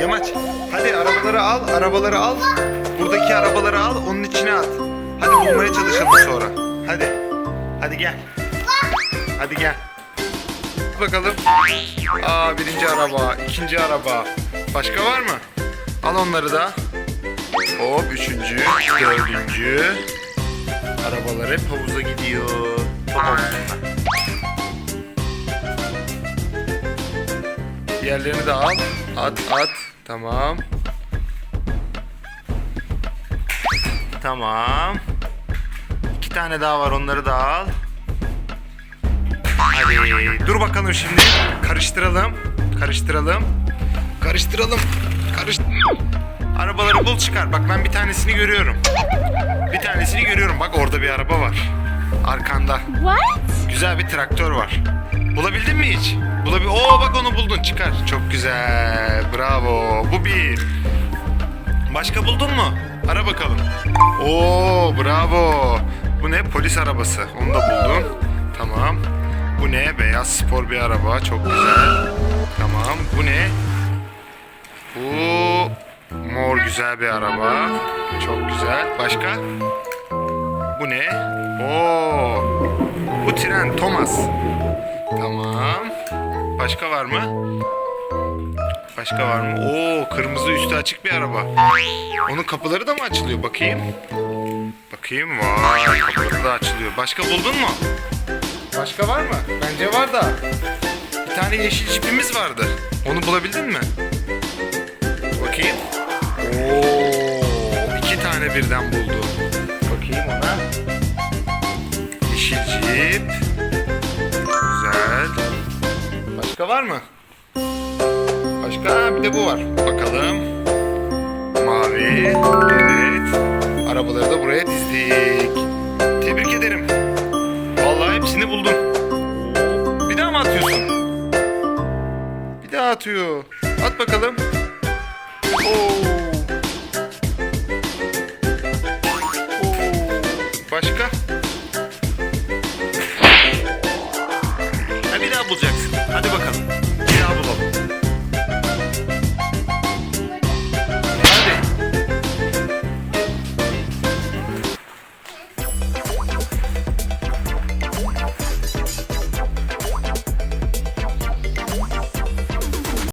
Yamaç hadi arabaları al arabaları al. Buradaki arabaları al onun içine at. Hadi bulmaya çalışalım sonra. Hadi. Hadi gel. Hadi gel. Bakalım. Aa birinci araba, ikinci araba. Başka var mı? Al onları da. Hop üçüncü, dördüncü. Arabalar hep havuza gidiyor. Top havuzuna. Diğerlerini de al. At at. Tamam. Tamam. İki tane daha var onları da al. Hadi dur bakalım şimdi. Karıştıralım. Karıştıralım. Karıştıralım. Karış... Arabaları bul çıkar. Bak ben bir tanesini görüyorum. Bir tanesini görüyorum. Bak orada bir araba var. Arkanda. What? Güzel bir traktör var. Bulabildin mi hiç? Bulabil Oo bak onu buldun çıkar. Çok güzel. Bravo. Bu bir. Başka buldun mu? Ara bakalım. Oo bravo. Bu ne? Polis arabası. Onu da buldun. Tamam. Bu ne? Beyaz spor bir araba. Çok güzel. Tamam. Bu ne? Bu mor güzel bir araba. Çok güzel. Başka? Bu ne? Oo. Bu tren Thomas. Tamam. Başka var mı? Başka var mı? Oo, kırmızı üstü açık bir araba. Onun kapıları da mı açılıyor? Bakayım. Bakayım. Vay, kapıları da açılıyor. Başka buldun mu? Başka var mı? Bence var da. Bir tane yeşil jipimiz vardı. Onu bulabildin mi? Bakayım. Oo, iki tane birden buldu. Bakayım ona. Yeşil jip. Başka var mı? Başka bir de bu var. Bakalım. Mavi. Evet. Arabaları da buraya dizdik. Tebrik ederim. Vallahi hepsini buldum. Bir daha mı atıyorsun? Bir daha atıyor. At bakalım. Oo,